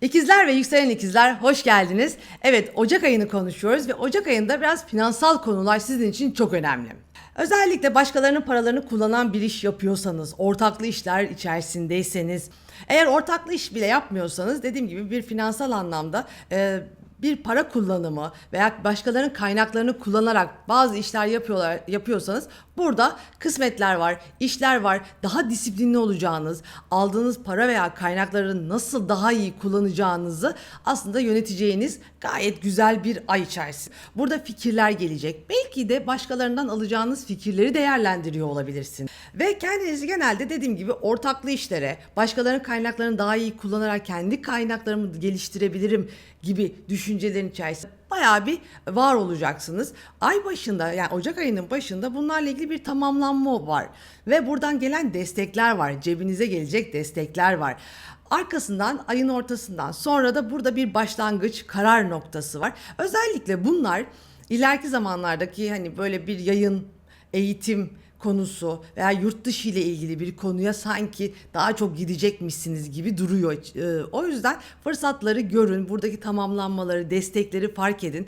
İkizler ve yükselen ikizler hoş geldiniz. Evet Ocak ayını konuşuyoruz ve Ocak ayında biraz finansal konular sizin için çok önemli. Özellikle başkalarının paralarını kullanan bir iş yapıyorsanız, ortaklı işler içerisindeyseniz, eğer ortaklı iş bile yapmıyorsanız dediğim gibi bir finansal anlamda e, bir para kullanımı veya başkalarının kaynaklarını kullanarak bazı işler yapıyorlar yapıyorsanız burada kısmetler var, işler var. Daha disiplinli olacağınız, aldığınız para veya kaynakları nasıl daha iyi kullanacağınızı aslında yöneteceğiniz gayet güzel bir ay içerisinde. Burada fikirler gelecek. Belki de başkalarından alacağınız fikirleri değerlendiriyor olabilirsin. Ve kendinizi genelde dediğim gibi ortaklı işlere, başkalarının kaynaklarını daha iyi kullanarak kendi kaynaklarımı geliştirebilirim gibi düşüncelerin içerisinde bayağı bir var olacaksınız. Ay başında yani Ocak ayının başında bunlarla ilgili bir tamamlanma var. Ve buradan gelen destekler var. Cebinize gelecek destekler var. Arkasından ayın ortasından sonra da burada bir başlangıç karar noktası var. Özellikle bunlar ileriki zamanlardaki hani böyle bir yayın, eğitim konusu veya yurt dışı ile ilgili bir konuya sanki daha çok gidecekmişsiniz gibi duruyor. Ee, O yüzden fırsatları görün, buradaki tamamlanmaları, destekleri fark edin